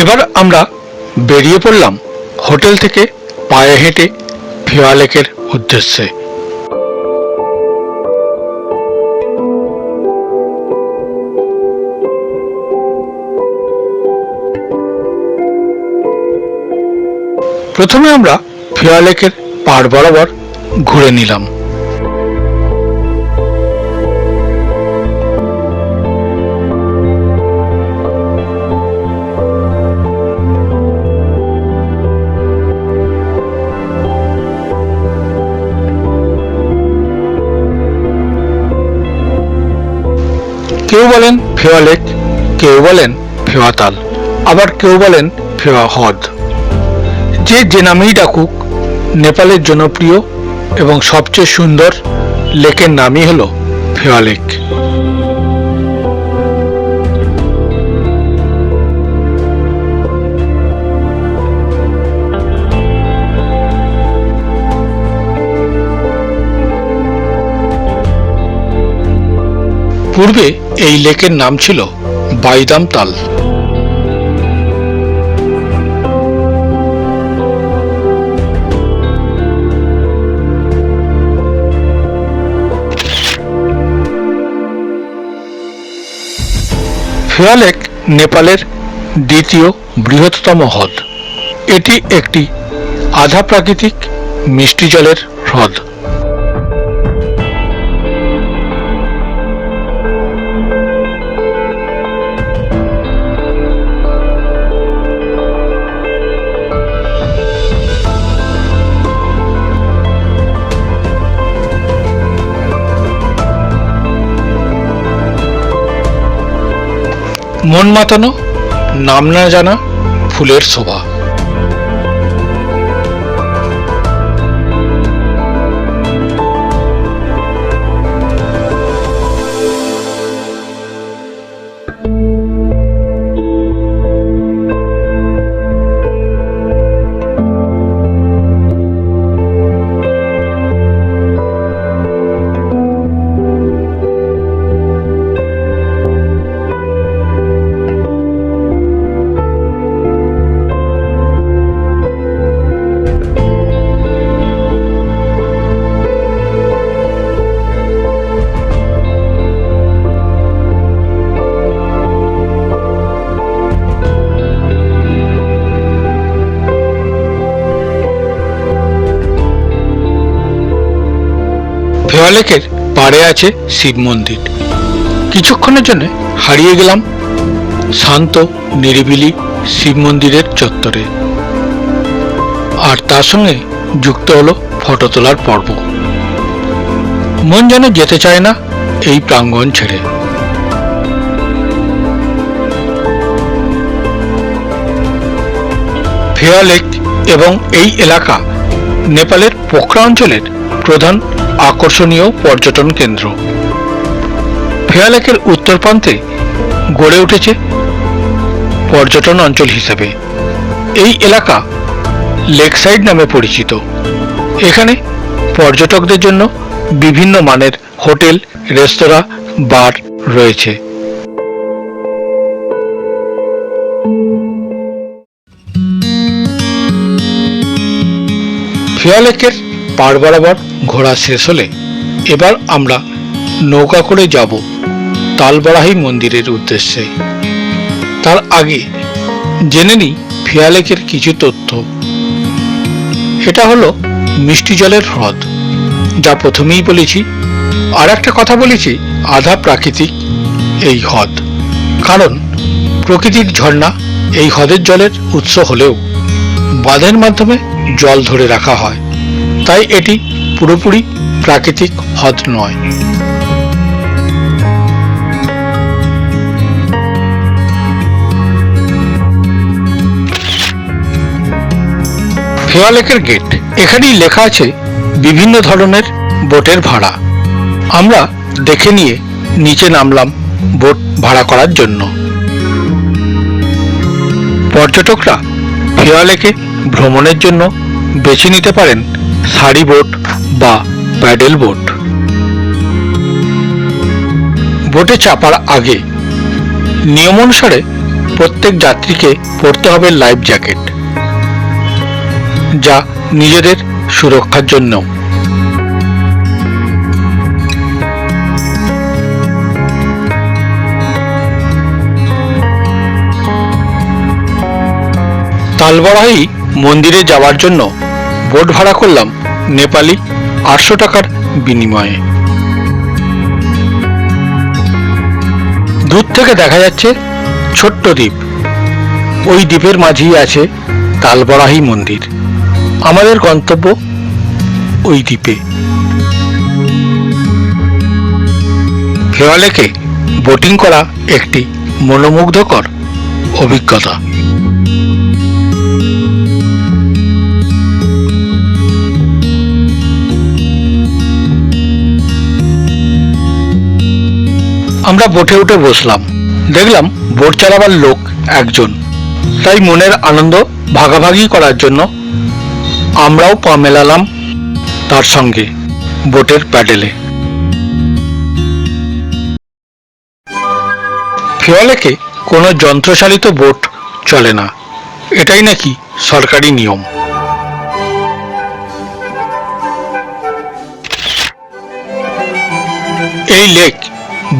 এবার আমরা বেরিয়ে পড়লাম হোটেল থেকে পায়ে হেঁটে ফেওয়া লেকের উদ্দেশ্যে। প্রথমে আমরা ফেওয়া লেকের পাড় বরাবর ঘুরে নিলাম। কেউ বলেন ফেওয়া লেক, কেউ বলেন ফেওয়া তাল, আবার কেউ বলেন ফেওয়া হ্রদ। যে যে নামেই ডাকুক, নেপালের জনপ্রিয় এবং সবচেয়ে সুন্দর লেকের নামই হলো ফেওয়া লেক। পূর্বে এই লেকের নাম ছিল বাইদাম তাল। ফেয়া লেক নেপালের দ্বিতীয় বৃহত্তম হ্রদ। এটি একটি আধা প্রাকৃতিক মিষ্টি জলের হ্রদ। মন মাতানো নাম না জানা ফুলের শোভা। লেকের পাড়ে আছে শিব মন্দির। কিছুক্ষণের জন্য হারিয়ে গেলাম শান্ত, নিরিবিলি শিব মন্দিরের চত্বরে। আর তার সঙ্গে যুক্ত হলো ফটো তোলার পর্ব। মন যেন যেতে চায় না এই প্রাঙ্গণ ছেড়ে। ফেয়া লেক এবং এই এলাকা নেপালের পোখরা অঞ্চলের প্রধান আকর্ষণীয় পর্যটন কেন্দ্র। ফেয়ালেকের উত্তর প্রান্তে গড়ে উঠেছে পর্যটন অঞ্চল হিসেবে। এই এলাকা লেক সাইড নামে পরিচিত। এখানে পর্যটকদের জন্য বিভিন্ন মানের হোটেল, রেস্তোরাঁ, বার রয়েছে। ফিয়া পাড় বরাবর ঘোরা শেষ হলে এবার আমরা নৌকা করে যাব তালবরাহি মন্দিরের উদ্দেশ্যে। তার আগে জেনে নিই ফিয়ালেকের কিছু তথ্য। এটা হলো মিষ্টি জলের হ্রদ। যা প্রথমেই বলেছি, আর একটা কথা বলেছি, আধা প্রাকৃতিক এই হ্রদ। কারণ প্রকৃতির ঝর্ণা এই হ্রদের জলের উৎস হলেও বাঁধের মাধ্যমে জল ধরে রাখা হয়। তাই এটি পুরোপুরি প্রাকৃতিক হ্রদ নয়। ফেওয়া লেকের গেট, এখানেই লেখা আছে বিভিন্ন ধরনের বোটের ভাড়া। আমরা দেখে নিয়ে নিচে নামলাম বোট ভাড়া করার জন্য। পর্যটকরা ফেওয়া লেকে ভ্রমণের জন্য বেছে নিতে পারেন সারি বোট বা প্যাডেল বোট। বোটে চাপার আগে নিয়ম অনুসারে প্রত্যেক যাত্রীকে পরতে হবে লাইফ জ্যাকেট, যা নিজেদের সুরক্ষার জন্য তালবড়াই মন্দিরে যাওয়ার জন্য বোট ভাড়া করলাম নেপালি আটশো টাকার বিনিময়ে। দূর থেকে দেখা যাচ্ছে ছোট্ট দ্বীপ। ওই দ্বীপের মাঝেই আছে তালবরাহি মন্দির। আমাদের গন্তব্য ওই দ্বীপে। ফেওয়ালেকে বোটিং করা একটি মনোমুগ্ধকর অভিজ্ঞতা। আমরা বোটে উঠে বসলাম। দেখলাম বোট চালাবার লোক একজন। তাই মনের আনন্দ ভাগাভাগি করার জন্য আমরাও পা মেলালাম তার সঙ্গে বোটের প্যাডেলে। ফেওয়ালেকে কোনো যন্ত্রচালিত বোট চলে না। এটাই নাকি সরকারি নিয়ম। এই লেক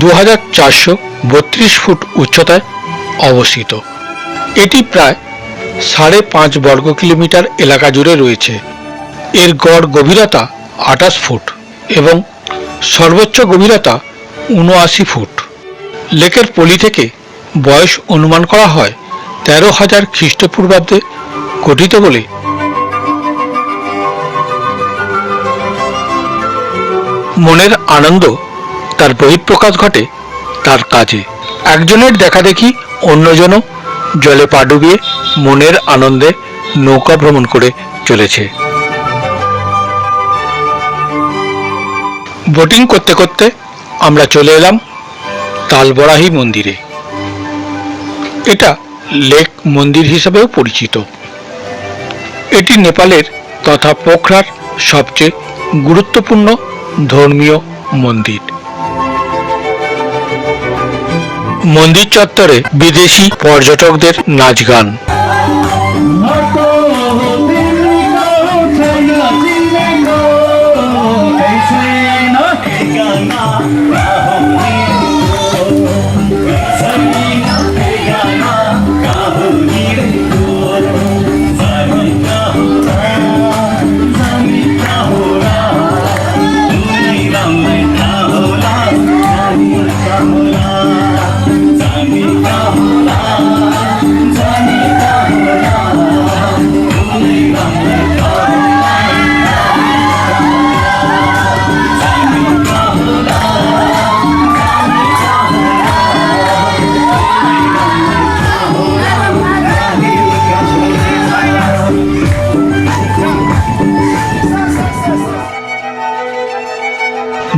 দু হাজার চারশো বত্রিশ ফুট উচ্চতায় অবস্থিত। এটি প্রায় সাড়ে পাঁচ বর্গ কিলোমিটার এলাকা জুড়ে রয়েছে। এর গড় গভীরতা আঠাশ ফুট এবং সর্বোচ্চ গভীরতা উনআশি ফুট। লেকের পলি থেকে বয়স অনুমান করা হয় তেরো হাজার খ্রিস্টপূর্বাব্দে গঠিত বলে। মনের আনন্দ তার বহিঃপ্রকাশ ঘটে তার কাজে। একজনের দেখা দেখি, অন্যজনও জলে পা ডুবিয়ে মনের আনন্দে নৌকা ভ্রমণ করে চলেছে। বোটিং করতে করতে আমরা চলে এলাম তালবরাহি মন্দিরে। এটা লেক মন্দির হিসাবেও পরিচিত। এটি নেপালের তথা পোখরার সবচেয়ে গুরুত্বপূর্ণ ধর্মীয় মন্দির। মন্দির চত্বরে বিদেশি পর্যটকদের নাচ গান।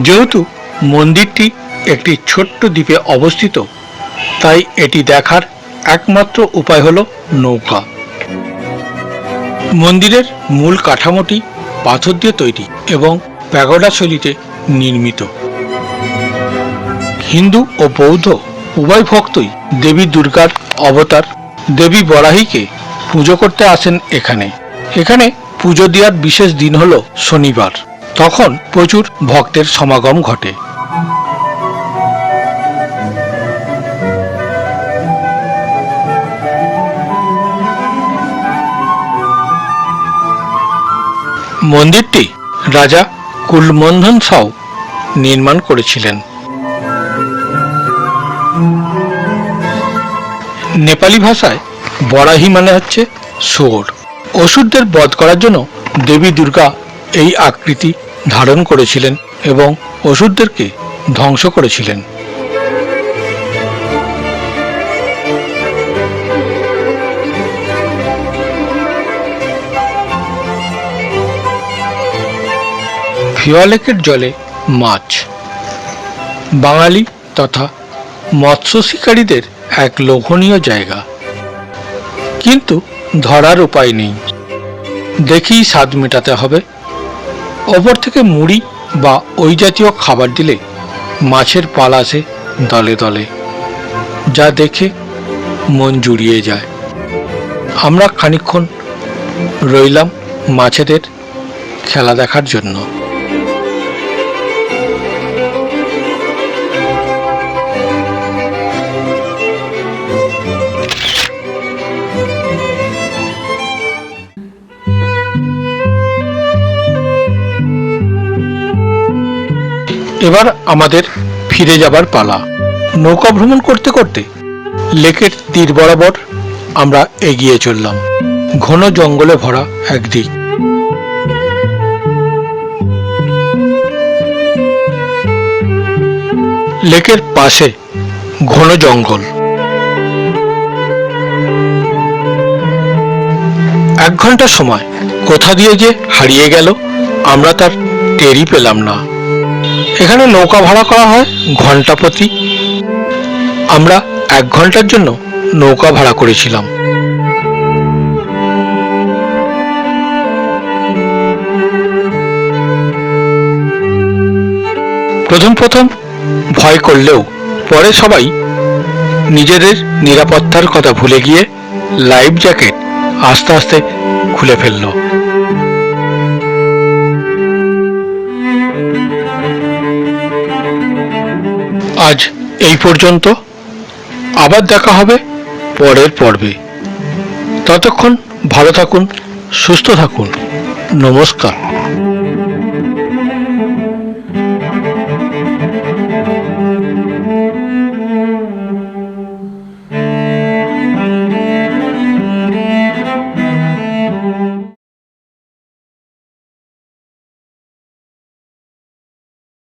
যেহেতু মন্দিরটি একটি ছোট্ট দ্বীপে অবস্থিত, তাই এটি দেখার একমাত্র উপায় হল নৌকা। মন্দিরের মূল কাঠামোটি পাথর দিয়ে তৈরি এবং প্যাগোডা শৈলীতে নির্মিত। হিন্দু ও বৌদ্ধ উভয় ভক্তই দেবী দুর্গার অবতার দেবী বরাহীকে পুজো করতে আসেন এখানে। এখানে পুজো দেওয়ার বিশেষ দিন হল শনিবার। তখন প্রচুর ভক্তের সমাগম ঘটে। মন্দিরটি রাজা কুলমন্ধন সাউ নির্মাণ করেছিলেন। নেপালি ভাষায় বরাহি মানে হচ্ছে শুয়োর অসুরদের বধ করার জন্য দেবী দুর্গা এই আকৃতি ধারণ করেছিলেন এবং অসুরদেরকে ধ্বংস করেছিলেন। ফিওয়া লেকের জলে মাছ। বাঙালি তথা মৎস্য শিকারীদের এক লোভনীয় জায়গা। কিন্তু ধরার উপায় নেই। দেখেই স্বাদ মেটাতে হবে। ওপর থেকে মুড়ি বা ওই জাতীয় খাবার দিলে মাছের পাল আসে দলে দলে, যা দেখে মন জুড়িয়ে যায়। আমরা খানিক্ষণ রইলাম মাছেদের খেলা দেখার জন্য। এবার আমাদের ফিরে যাবার পালা। নৌকা ভ্রমণ করতে করতে লেকের তীর বরাবর আমরা এগিয়ে চললাম। ঘন জঙ্গলে ভরা একদিক। লেকের পাশে ঘন জঙ্গল। এক ঘণ্টা সময়। কোথা দিয়ে যে হারিয়ে গেল, আমরা তার টেরই পেলাম না। এখানে নৌকা ভাড়া করা হয় ঘণ্টা প্রতি। আমরা এক ঘণ্টার জন্য নৌকা ভাড়া করেছিলাম। প্রথম প্রথম ভয় করলেও পরে সবাই নিজেদের নিরাপত্তার কথা ভুলে গিয়ে লাইফ জ্যাকেট আস্তে আস্তে খুলে ফেলল। আজ এই পর্যন্ত। আবার দেখা হবে পরের পর্বে। ততক্ষণ ভালো থাকুন সুস্থ থাকুন। নমস্কার।